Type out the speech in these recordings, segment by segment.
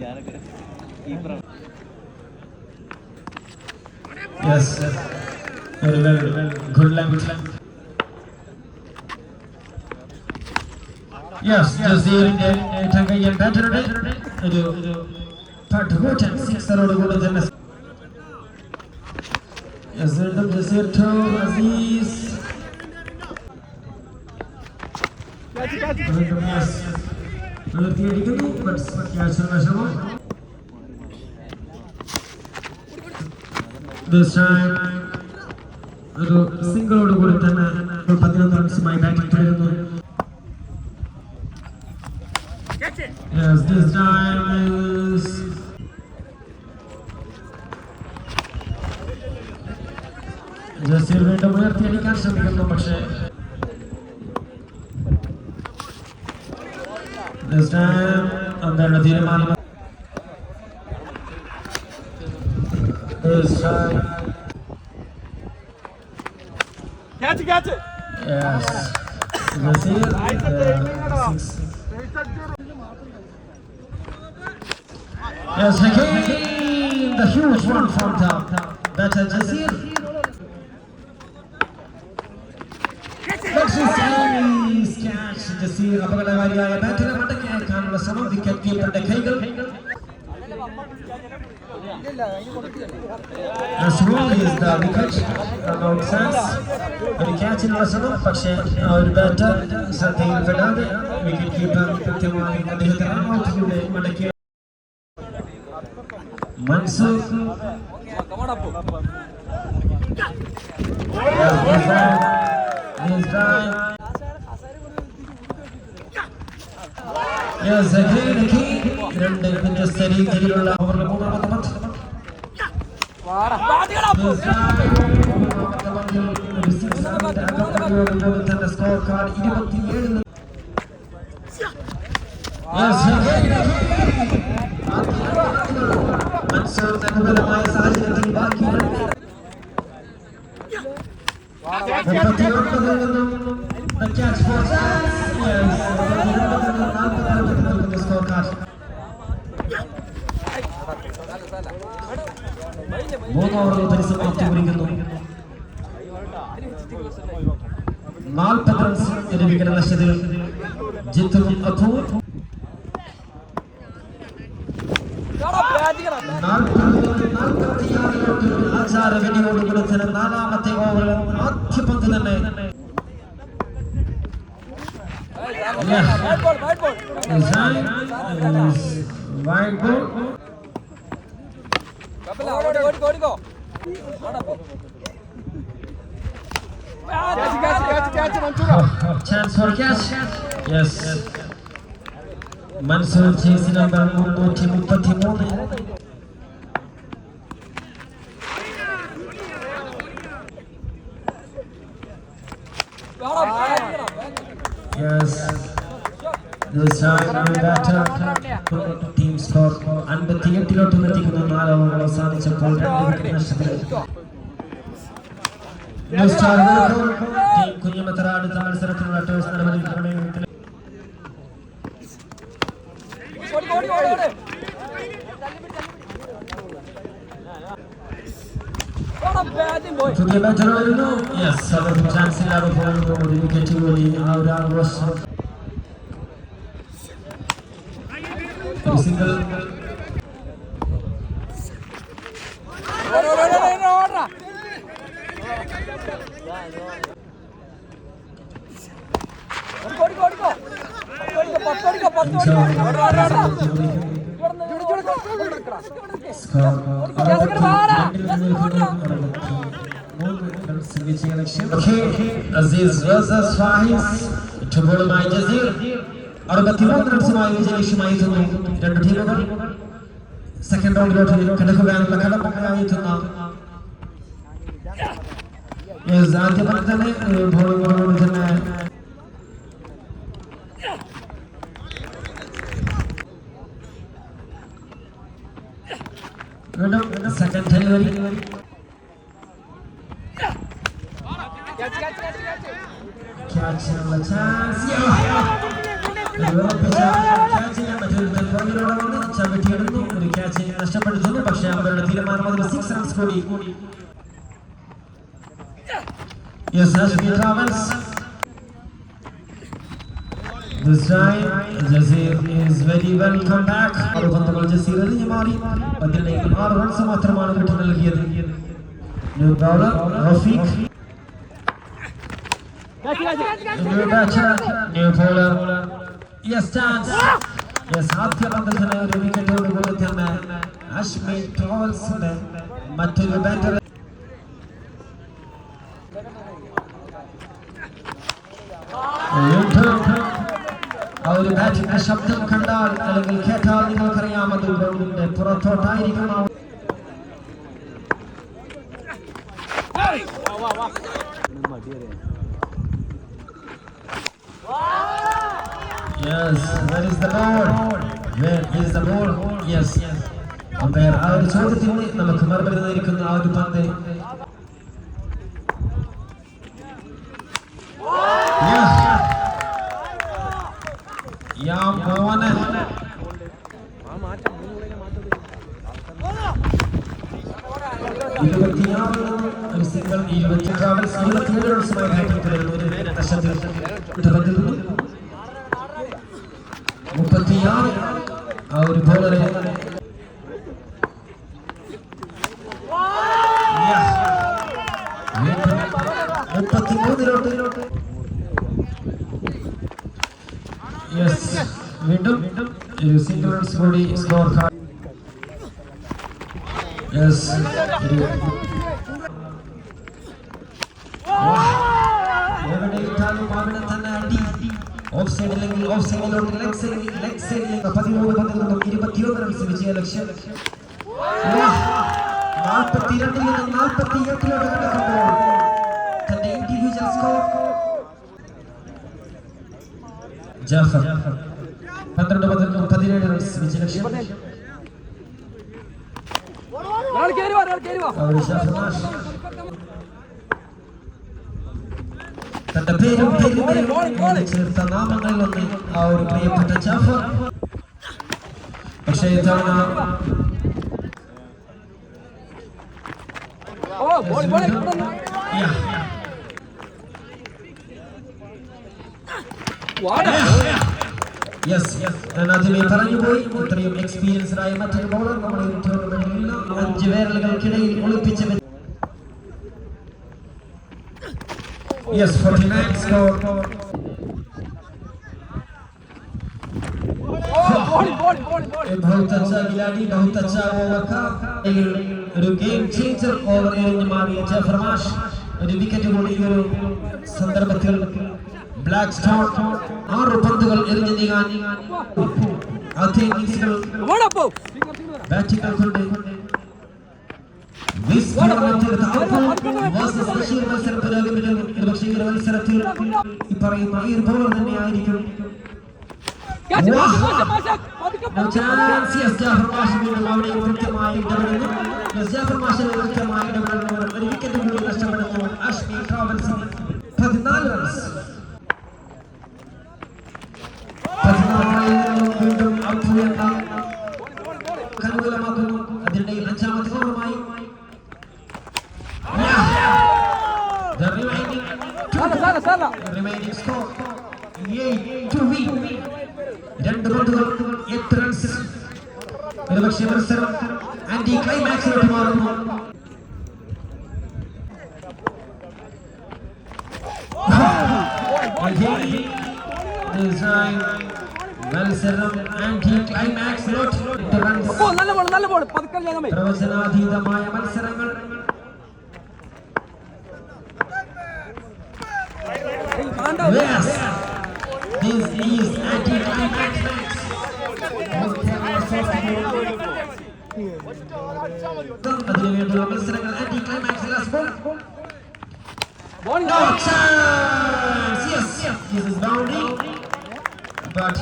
ഞാനൊക്കെ. Yes, ജസീറിന്റെ ഏറ്റവും കയ്യിൽ ബാറ്ററുടെ ഒരു പട്ടുകൂറ്റൻ സിക്സറോട് കൂടി തന്നെ വീണ്ടും ജസീർ to അസീസ് വീണ്ടും yes. വിഷമം This time ഒരു സിംഗിളോട് കൂടി തന്നെ പതിനൊന്ന് റൺസുമായി ബാറ്റിംഗ് തുടരുന്നു. Yes, this time is Jaseer വീണ്ടും ഉയർത്തിയടിക്കാൻ ശ്രമിക്കുന്നു പക്ഷേ This time under Nadir Malik. This time. Catch it, catch it. Yes. Nasir, uh, six. Yes, again, the huge one from top. That's a Jasir. Let's just have a catch Jasir. ശ്രമം wicket കീപ്പറുടെ കൈകൾ As well is the wicket about Sans. ഒരു ക്യാച്ചിനുള്ള ശ്രമം പക്ഷേ ആ ഒരു batter ശ്രദ്ധയിൽ പെടാതെ wicket keeper കൃത്യമായി അദ്ദേഹത്തെ റൺഔട്ടിലൂടെ മടക്കി മൻസൂർ Yes, this രണ്ട് വ്യത്യസ്ത രീതിയിലുള്ള ഓവറിലെ മൂന്നാമത്തെ പന്ത് This time, മൂന്നാമത്തെ പന്തിൽ ഒരു six റണ്ണിന്റെ അകമ്പടിയോടുകൂടി തന്നെ സ്കോർ കാർഡ് ഇരുപത്തിയേഴിന് Yes, again, again. മൻസൂറിന്റെ അനുകൂലമായ സാഹചര്യത്തിൽ ബാക്കി രണ്ട് മുപ്പത്തിയൊൻപതിൽ നിന്നും the catch for Sans. Yes, മുപ്പത്തിയൊൻപതിൽ നിന്നും മൂന്ന് ഓവറുകൾ പരിസമാപ്തി കുറിക്കുന്നു നാൽപ്പത് റൺസ് ലഭിക്കുന്ന നഷ്ടത്തിൽ ജിത്തും അപ്പൂർ ആചാര വെടിയോടുകൂടി തന്നെ നാലാമത്തെ ഓവർ ആദ്യ പന്ത് തന്നെ. Is ಓಡಿಕೋ Chance for catch. Yes. Mansur చేసిన బంగుల్లో ముప్పతి మూడు Yes. yes. This time the batter team score അൻപത്തിയെട്ടിലോട്ട് എത്തിക്കുന്നു നാല് ഓവറുകൾ അവസാനിച്ചപ്പോൾ രണ്ട് വിക്കറ്റ് നഷ്ടത്തിൽ ടീം കുഞ്ഞമത്തറ അടുത്ത ടോസ് നടപടിക്രമത്തിൽ പുതിയ ബാറ്റർ വരുന്നു? യെസ് അവർക്ക് ചാൻസ് ഇല്ലാതെ പോകുന്നു ഒരു വിക്കറ്റ് കൂടി ആ ഒരു ആഘോഷം. സിംഗിൾ അസീസ് വേഴ്സസ് ഫാഹിസ് ഫുട്ബോളുമായി ജസീർ അറുപത്തിമൂന്ന് റൺസുമായി വിജയലക്ഷ്യമായി എത്തുന്നു രണ്ട് ടീമുകൾ സെക്കൻഡ് റൗണ്ടിലോട്ട് കിടക്കുകയാണുള്ള കടമ്പകളായി എത്തുന്ന Yes, ആദ്യ പന്ത് തന്നെ ബോളിംഗോട് തന്നെ വീണ്ടും സെക്കൻഡ് ഡെലിവറി ക്യാച്ചിനുള്ള ചാൻസ് ക്യാച്ച് ചവിട്ടിയെടുത്തു ഒരു ക്യാച്ച് നഷ്ടപ്പെടുത്തുന്നു പക്ഷേ അവരുടെ തീരുമാനം അതിൽ സിക്സ് റൺസ് കൂടി Yes, Ashmi travels. This time, Jasir is very welcome back. ആറ് പന്തുകൾ ജസീർ എറിഞ്ഞു മാറി പതിനേഴ് ആറ് റൺസ് മാത്രമാണ് വിട്ടു നൽകിയത് new bowler Rafeeq new batter new bowler yes chance പന്തിൽ തന്നെ ഒരു വിക്കറ്റോട് കൂടി തന്നെ അശ്മി ട്രോൾസിന്റെ മറ്റൊരു ബാറ്റർ ആ ഒരു ബാറ്റിന്റെ ശബ്ദം കണ്ടാൽ അല്ലെങ്കിൽ കേട്ടാൽ നിങ്ങൾക്കറിയാം അത് ഗ്രൗണ്ടിന്റെ പുറത്തോട്ടായിരിക്കും ആ Yes, where is the ball? Where is the ball? Yes. Umpire ആ ഒരു ചോദ്യത്തിന് നമുക്ക് മറുപടി തന്നിരിക്കുന്ന ആ ഒരു പന്ത് ഇരുപത്തിയാറ് ഒരു സിംഗിൾ ഇരുപത്തി ട്രാവൽസ് ഇരുപത്തിയേഴ് റൺസുമായി ബാറ്റിംഗ് തുടരുന്നു ഒരു നഷ്ടത്തിൽ തുടങ്ങുന്നു यार और बॉलर है yes middle single body score yes of സൈഡില്ലെങ്കിൽ of സൈഡിലോട്ട് ലെഗ് സൈഡിൽ ലെഗ് സൈഡിലേക്ക് പതിമൂന്ന് പന്തിൽ നിന്നും ഇരുപത്തിയൊന്ന് റൺസ് വിജയ ലക്ഷ്യം നാൽപ്പത്തിരണ്ടിൽ നിന്ന് നാൽപ്പത്തി എട്ടിലോട്ട് കടക്കുമ്പോൾ തന്റെ ഇൻഡിവിജ്വൽ സ്കോർ ജാഫർ പന്ത്രണ്ട് പതിൽ നിന്നും പതിനേഴ് റൺസ് വിജയ ലക്ഷ്യം ഒരാൾ കയറി വാ ഒരാൾ കയറി വാ ആ ഒരു ജാഫർ മാഷ് തന്റെ പേരും പെരുമയും ചേർത്ത നാമങ്ങളിൽ ഒന്ന് ആ ഒരു പ്രിയപ്പെട്ട ജാഫർ പക്ഷേ ഇത്തവണ. യെസ് ഞാൻ ആദ്യമേ പറഞ്ഞു പോയി. ഇത്രയും എക്സ്പീരിയൻസ്ഡ് ആയ മറ്റൊരു ബൗളർ നമ്മുടെ ടൂർണമെന്റിൽ അഞ്ച് വേരലുകൾക്കിടയിൽ ഒളിപ്പിച്ച് വെച്ച് yes 49 score ball ball ball ball बहुत अच्छा खिलाड़ी बहुत अच्छा ओवर का ഒരു ഗെയിം ചേഞ്ചർ ഓവർ എറിഞ്ഞ് മാറിയ ജഫർ മാഷ് ഒരു വിക്കറ്റ് കൂടി ഈ ഒരു സന്ദർഭത്തിൽ ബ്ലാക്ക് സ്റ്റോൺ ആറ് പന്തുകൾ എറിഞ്ഞ് നീങ്ങാൻ ആദ്യ ഇന്നിംഗ്സുകൾ വാടാ പോ ബാറ്റിംഗുകൾ കൊണ്ട് പറയുന്ന ഈ ഒരു ബോളർ തന്നെയായിരിക്കും ക്യാച്ച് മാഷ മാഷ പതുക്കെ No chance. Yes, eight to win. രണ്ട് പന്തുകൾ എട്ട് റൺസ് ഒരുപക്ഷെ മത്സരം ആന്റി ക്ലൈമാക്സിലോട്ട് മാറുന്നു മത്സരം ആന്റി ക്ലൈമാക്സിലോട്ട് എട്ട് runs Yes, this is anti-climax match. അതിനുവേണ്ടിയുള്ള മത്സരങ്ങൾ anti climax last ball ball No chance! Yes, this is bounding. But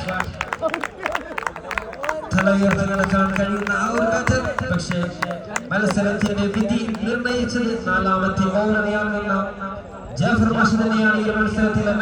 തല ഉയർത്തി നടക്കാൻ കഴിയുന്ന ആ ഒരു ബാറ്റർ പക്ഷേ മത്സരത്തിന്റെ വിധി നിർണയിച്ചത് നാലാമത്തെ ഓവർ എറിയാൻ വന്ന ജാഫർ മാഷ് തന്നെയാണ് ഈ മത്സരത്തിലെ